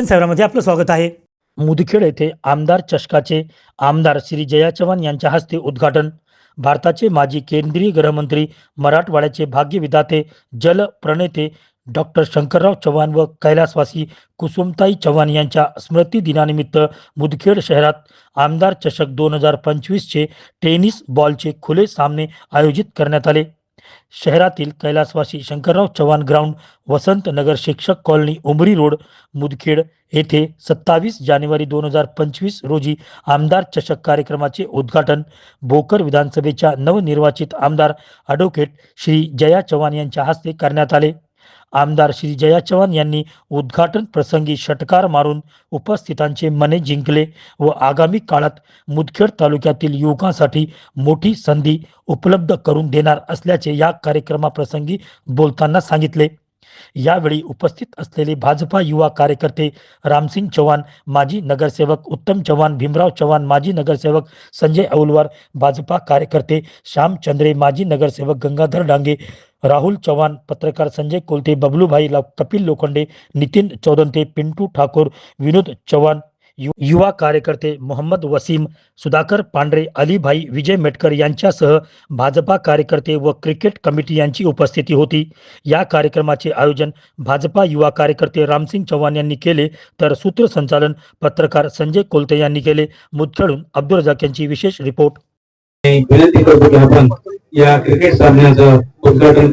दर्शन सेवरामध्ये आपलं स्वागत आहे. मुदखेड येथे आमदार चषकाचे आमदार श्री जया चव्हाण यांच्या हस्ते उद्घाटन. भारताचे माजी केंद्रीय गृहमंत्री मराठवाड्याचे भाग्यविधाते जल प्रणेते डॉक्टर शंकरराव चव्हाण व कैलासवासी कुसुमताई चव्हाण यांच्या स्मृती दिनानिमित्त मुदखेड शहरात आमदार चषक दोन हजार पंचवीसचे टेनिस बॉलचे खुले सामने आयोजित करण्यात आले. शहरातील कैलासवासी शंकरराव चव्हाण ग्राउंड वसंतनगर शिक्षक कॉलनी उमरी रोड मुदखेड येथे सत्तावीस जानेवारी दोन हजार पंचवीस रोजी आमदार चषक कार्यक्रमाचे उद्घाटन. भोकर विधानसभेच्या नवनिर्वाचित आमदार ॲडव्होकेट श्री जया चव्हाण यांच्या हस्ते करण्यात आले. आमदार श्री जया चव्हाण यांनी उद्घाटन प्रसंगी षटकार मारून उपस्थितांचे मने जिंकले व आगामी काळात मुदखेड तालुक्यातील युवकांसाठी मोठी संधी उपलब्ध करून देणार असल्याचे या कार्यक्रमाप्रसंगी बोलताना सांगितले. यावेळी उपस्थित असलेले भाजपा युवा कार्यकर्ते रामसिंग चव्हाण माजी नगरसेवक उत्तम चव्हाण भीमराव चव्हाण माजी नगरसेवक संजय औलवार भाजपा कार्यकर्ते श्यामचंद्रे माजी नगरसेवक गंगाधर डांगे राहुल चव्हाण पत्रकार संजय कोलते बबलूभाई कपिल लोखंडे नितीन चौदंते पिंटू ठाकूर विनोद चव्हाण यु- युवा कार्यकर्ते मोहम्मद वसीम सुधाकर पांढरे अलीभाई विजय मेटकर यांच्यासह भाजपा कार्यकर्ते व क्रिकेट कमिटी यांची उपस्थिती होती. या कार्यक्रमाचे आयोजन भाजपा युवा कार्यकर्ते रामसिंग चव्हाण यांनी केले तर सूत्रसंचालन पत्रकार संजय कोलते यांनी केले. मुदखेडून अब्दुल रजाक यांची विशेष रिपोर्ट. विनंती करतो की आपण या क्रिकेट सामन्याचं उद्घाटन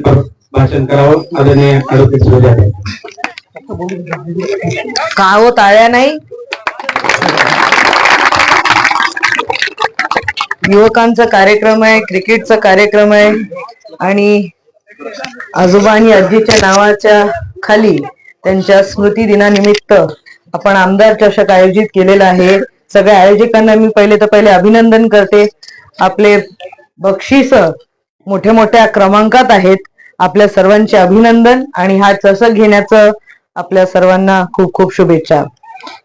भाषण करावं. आदरणीय ॲडव्होकेट सुजा आहे का हो ताळ्या नाही. युवकांचा कार्यक्रम आहे क्रिकेटचा कार्यक्रम आहे. आणि आजोबा आणि आजीच्या नावाच्या खाली त्यांच्या स्मृती दिनानिमित्त आपण आमदार चषक आयोजित केलेला आहे. सगळ्या आयोजकांना मी पहिले तर पहिले अभिनंदन करते. आपले बक्षीस मोठ्या मोठ्या क्रमांकात आहेत. आपल्या सर्वांचे अभिनंदन आणि हा चषक घेण्याचं आपल्या सर्वांना खूप खूप शुभेच्छा.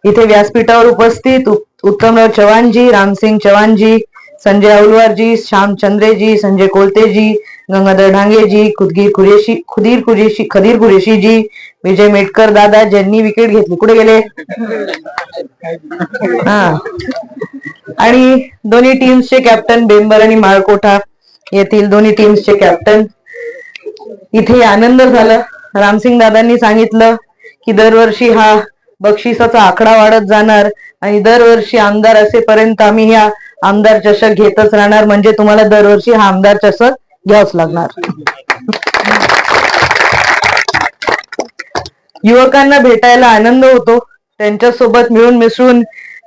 इथे व्यासपीठावर उपस्थित उत्तमराव चव्हाणजी रामसिंग चव्हाणजी संजय औलवारजी श्याम चंद्रेजी संजय कोलतेजी गंगाधर ढांगेजी खुदगीर कुरेशी खुदीर कुरेशी खदीर कुरेशीजी विजय मेटकर दादा ज्यांनी विकेट घेतली. कुठे गेले? हा. आणि दोन्ही टीम्सचे कॅप्टन बेंबर आणि माळकोठा येथील दोन्ही टीम्सचे कॅप्टन इथे आनंद झाला. रामसिंग दादांनी सांगितलं की दरवर्षी हा बक्षिसाचा आकडा वाढत जाणार आणि दरवर्षी आमदार असेपर्यंत आम्ही ह्या आमदार चषक घेतच राहणार. म्हणजे तुम्हाला दरवर्षी हा आमदार चषक घ्यावच लागणार. युवकांना भेटायला आनंद होतो. त्यांच्यासोबत मिळून मिसळून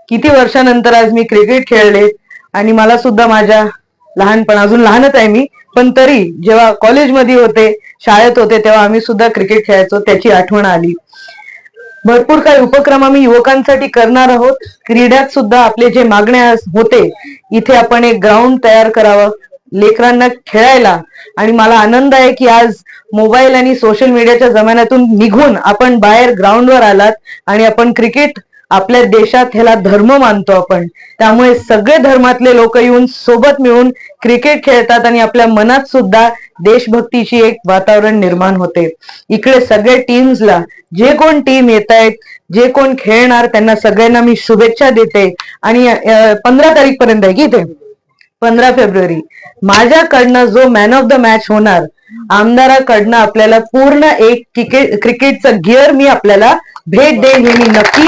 किती वर्षानंतर आज मी क्रिकेट खेळले आणि मला सुद्धा माझ्या लहानपण अजून लहानच आहे मी पण तरी जेव्हा कॉलेजमध्ये होते शाळेत होते तेव्हा आम्ही सुद्धा क्रिकेट खेळायचो त्याची आठवण आली. भरपूर काही उपक्रम आम्ही युवकांसाठी करणार आहोत. क्रीडात सुद्धा आपले जे मागण्या होते इथे आपण एक ग्राउंड तयार करावं लेकरांना खेळायला. आणि मला आनंद आहे की आज मोबाईल आणि सोशल मीडियाच्या जमान्यातून निघून आपण बाहेर ग्राउंडवर आलात आणि आपण क्रिकेट आपल्या देशात ह्याला धर्म मानतो आपण. त्यामुळे सगळे धर्मातले लोक येऊन सोबत मिळून क्रिकेट खेळतात आणि आपल्या मनात सुद्धा देशभक्तीची एक वातावरण निर्माण होते. इकडे सगळ्या टीम्सला जे कोण टीम येत आहेत जे कोण खेळणार त्यांना सगळ्यांना मी शुभेच्छा देते. आणि पंधरा तारीख पर्यंत आहे की इथे? पंधरा फेब्रुवारी. माझ्याकडनं जो मॅन ऑफ द मॅच होणार आमदाराकडनं आपल्याला पूर्ण एक क्रिकेट क्रिकेटचं गिअर मी आपल्याला भेट देईन हे मी नक्की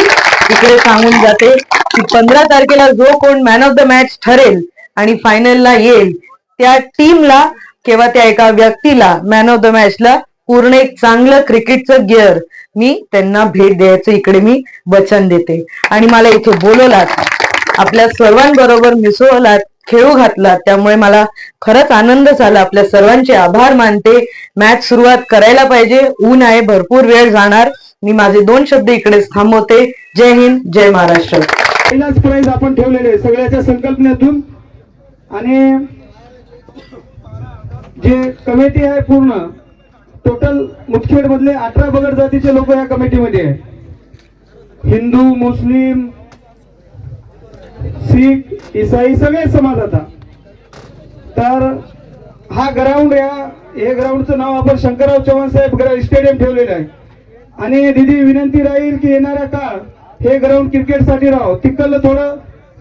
इकडे सांगून जाते की पंधरा तारखेला जो कोण मॅन ऑफ द मॅच ठरेल आणि फायनलला येईल त्या टीमला किंवा त्या एका व्यक्तीला मॅन ऑफ द मॅचला पूर्ण एक चांगलं क्रिकेटचं गिअर मी त्यांना भेट द्यायचं इकडे मी वचन देते. आणि मला इथे बोलवलात आपल्या सर्वांबरोबर मिसळलात खेळू घातला त्यामुळे मला खरंच आनंद झाला. आपल्या सर्वांचे आभार मानते. मॅच सुरुवात करायला पाहिजे. ऊन आहे भरपूर वेळ जाणार. मी माझे दोन शब्द इकडेच थांबवते. जय हिंद जय महाराष्ट्र. पहिलाच प्राईज आपण ठेवलेले सगळ्याच्या संकल्पनेतून. आणि जे कमिटी आहे पूर्ण टोटल मुदखेड मधले अठरा बगड जातीचे लोक या कमिटीमध्ये आहे हिंदू मुस्लिम शीख इसाई सगळे समाज आता. तर हा ग्राउंड या हे ग्राउंडचं नाव आपण शंकरराव चव्हाण साहेब ग्रा- स्टेडियम ठेवलेलं आहे. आणि दिदी विनंती राहील की येणारा काळ हे ग्राउंड क्रिकेटसाठी राहो. तिकडलं थोडं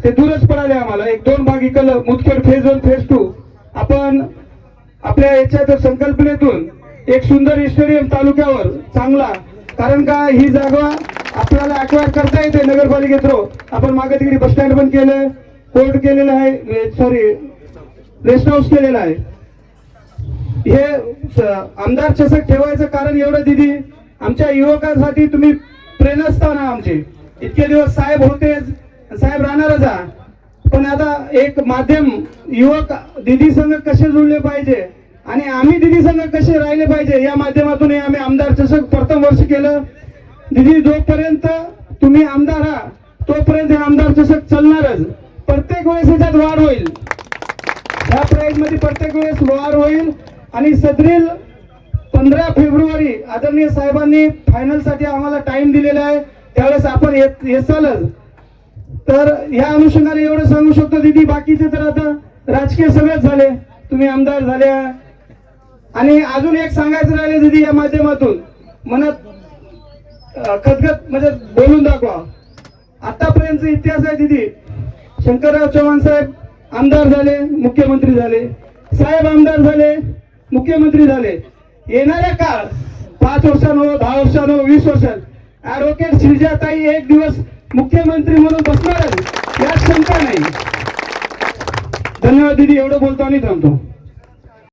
ते दूरच पडाले आम्हाला. एक दोन भाग इकडलं Mudkhed phase one phase two आपण आपल्या याच्या संकल्पनेतून एक सुंदर स्टेडियम तालुक्यावर चांगला. कारण का ही जागा आपल्याला अक्वायर करता येते नगरपालिकेत थ्रू आपण मागे तिकडे बस स्टँड पण केलं कोर्ट केलेलं आहे सॉरी रेस्ट हाऊस केलेलं आहे. हे आमदार चषक ठेवायचं कारण एवढं दिदी. आमच्या युवकांसाठी तुम्ही प्रेरणास्थान आमचे. इतके दिवस साहेब होतेच साहेब राहणारच आहे पण आता एक माध्यम युवक दिदी संघ कसे जुळले पाहिजे आणि आम्ही दिदी संघ कसे राहिले पाहिजे या माध्यमातून आम्ही आमदार चषक प्रथम वर्ष केलं. दिदी जोपर्यंत तुम्ही आमदार आहात तोपर्यंत हे आमदार चषक चालणारच. प्रत्येक वेळेस याच्यात वाढ होईल. ह्या प्राईजमध्ये प्रत्येक वेळेस वाढ होईल. आणि सदरील पंधरा आदरणीय साहेबांनी फायनलसाठी आम्हाला टाइम दिलेला आहे. त्यावेळेस आपण येत येसालच तर ह्या अनुषंगाने एवढं सांगू शकतो दीदी बाकीचे तर आता राजकीय सगळेच झाले. तुम्ही आमदार झाले. आणि अजून एक सांगायचं राहिले दीदी या माध्यमातून. मनात खतखत म्हणजे बोलून दाखवा. आतापर्यंत इतिहास आहे दीदी. शंकरराव चव्हाण साहेब आमदार झाले मुख्यमंत्री झाले. साहेब आमदार झाले मुख्यमंत्री झाले. येणाऱ्या काळ पाच वर्षांनो दहा वर्षानं वीस वर्षात ऍडव्होकेट श्रीजाताई एक दिवस मुख्यमंत्री म्हणून बसणारच यात शंका नाही. धन्यवाद दीदी एवढं बोलतो आणि थांबतो.